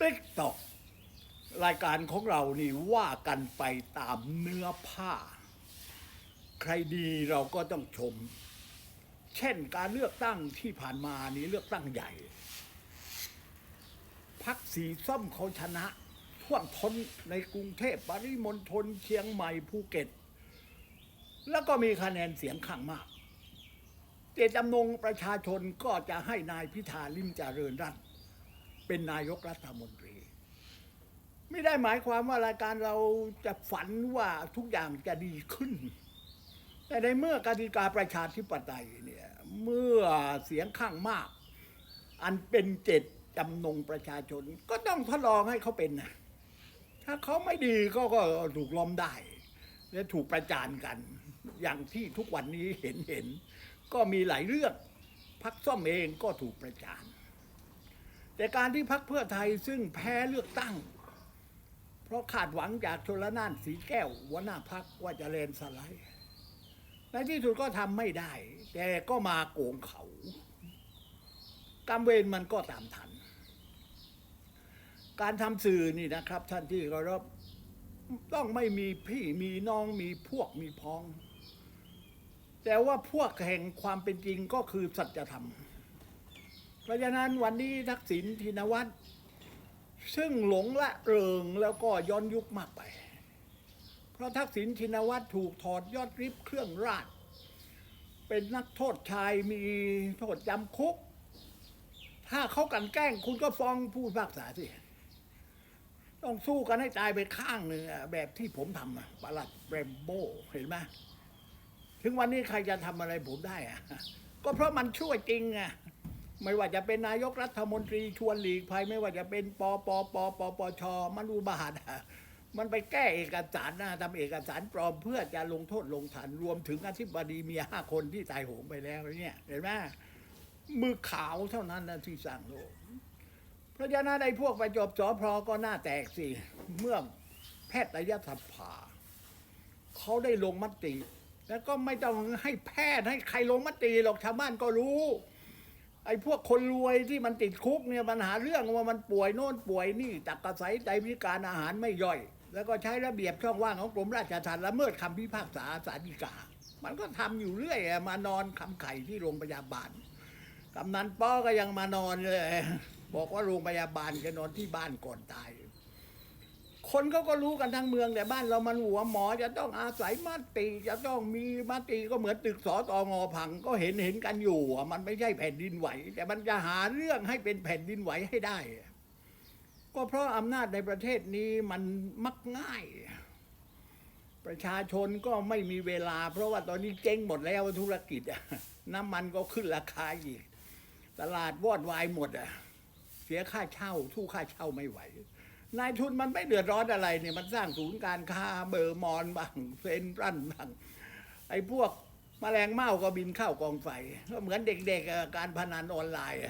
ติ๊กตอกรายการของเรานี่ว่ากันไปตามเนื้อผ้า ใครดีเราก็ต้องชม เช่นการเลือกตั้งที่ผ่านมานี้เลือกตั้งใหญ่พักสีส้มเขาชนะ ท่วมท้นในกรุงเทพปริมณฑลเชียงใหม่ภูเก็ต แล้วก็มีคะแนนเสียงข้างมากเจตจำนงประชาชนก็จะให้นายพิธาลิมเจริญรัตน์ เป็นนายกรัฐมนตรี ไม่ได้หมายความว่ารายการเราจะฝันว่าทุกอย่างจะดีขึ้น แต่ในเมื่อกติกาประชาธิปไตยเนี่ยเมื่อเสียงข้างมาก อันเป็นเจตจำนงประชาชน ก็ต้องทดลองให้เขาเป็นนะถ้าเขาไม่ดีก็ก็ถูกล้อมได้ และถูกประจานกัน อย่างที่ทุกวันนี้เห็นเห็น ก็มีหลายเรื่องพักส้มเองก็ถูกประจาน แต่การที่พักเพื่อไทยซึ่งแพ้เลือกตั้ง เพราะขาดหวังจากชลนานสีแก้วหัวหน้าพักว่าจะเลนสไลด์ในที่สุดก็ทำไม่ได้ แต่ก็มาโกงเขากรรมเวรมันก็ตามทัน การทำสื่อนี่นะครับ ท่านที่เคารพต้องไม่มีพี่มีน้องมีพวกมีพ้อง แต่ว่าพวกแห่งความเป็นจริงก็คือสัจธรรม เพราะฉะนั้นวันนี้ทักษิณทินวัตรซึ่งหลงละเริงแล้วก็ย้อนยุคมากไป เพราะทักษิณชินวัตรถูกถอดยอดริบเครื่องราช เป็นนักโทษชายมีโทษจำคุก ถ้าเขากันแกล้งคุณก็ฟ้องผู้พิพากษาสิ ต้องสู้กันให้ตายไปข้างหนึ่งอแบบที่ผมทำอะประหลัดเรมโบ้เห็นไหมถึงวันนี้ใครจะทำอะไรผมได้อะก็เพราะมันช่วยจริงอะ ไม่ว่าจะเป็นนายกรัฐมนตรีชวนหลีกภัยไม่ว่าจะเป็นปปปปปชมันอุบาทอะมันไปแก้เอกสารนะทำเอกสารปลอมเพื่อจะลงโทษลงทันรวมถึงอธิบดีเมียห้าคนที่ตายโหงไปแล้วเนี่ยเห็นไหมมือขาวเท่านั้นนะที่สร้างโลกเพราะฉะนั้นไอ้พวกไปจบสอพอก็หน้าแตกสิเมื่อแพทยสภาเขาได้ลงมติ แล้วก็ไม่ต้องให้แพทย์ให้ใครลงมติหรอกชาวบ้านก็รู้ ไอ้พวกคนรวยที่มันติดคุกเนี่ยมันหาเรื่องว่ามันป่วยโน่นป่วยนี่ตักกระใสไตพิการอาหารไม่ย่อย แล้วก็ใช้ระเบียบช่องว่างของกรมราชทัณฑ์ละเมิดคำพิพากษาสาลฎีกา มันก็ทำอยู่เรื่อยอมานอนคำไข่ที่โรงพยาบาลกำนันป้อก็ยังมานอนเลย บอกว่าโรงพยาบาลจะนอนที่บ้านก่อนตาย คนเขาก็รู้กันทั้งเมืองแต่บ้านเรามันหัวหมอจะต้องอาศัยมติจะต้องมีมติก็เหมือนตึกสอตองอพังก็เห็นเห็นกันอยู่มันไม่ใช่แผ่นดินไหว แต่มันจะหาเรื่องให้เป็นแผ่นดินไหวให้ได้ ก็เพราะอำนาจในประเทศนี้มันมักง่าย ประชาชนก็ไม่มีเวลา เพราะว่าตอนนี้เจ๊งหมดแล้วธุรกิจน้ำมันก็ขึ้นราคาอีกตลาดวอดวายหมดอะเสียค่าเช่าทู่ค่าเช่าไม่ไหว นายทุนมันไม่เดือดร้อนอะไรเนี่ยมันสร้างศูนย์การค้าเบอร์มอนบ้างเซนรันบ้างไอ้พวกมแมลงเม่าก็บินเข้ากองไฟก็เหมือนเด็กๆการพนันออนไลน์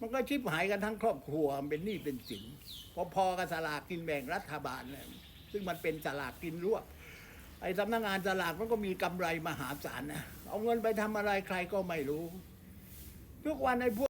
มันก็ชิบหายกันทั้งครอบครัวเป็นหนี้เป็นสินพอๆกับสลากกินแบ่งรัฐบาลเนี่ยซึ่งมันเป็นสลากกินรวบไอ้สำนักงานสลากมันก็มีกำไรมหาศาลนะเอาเงินไปทำอะไรใครก็ไม่รู้ ทุกวันไอ้พวก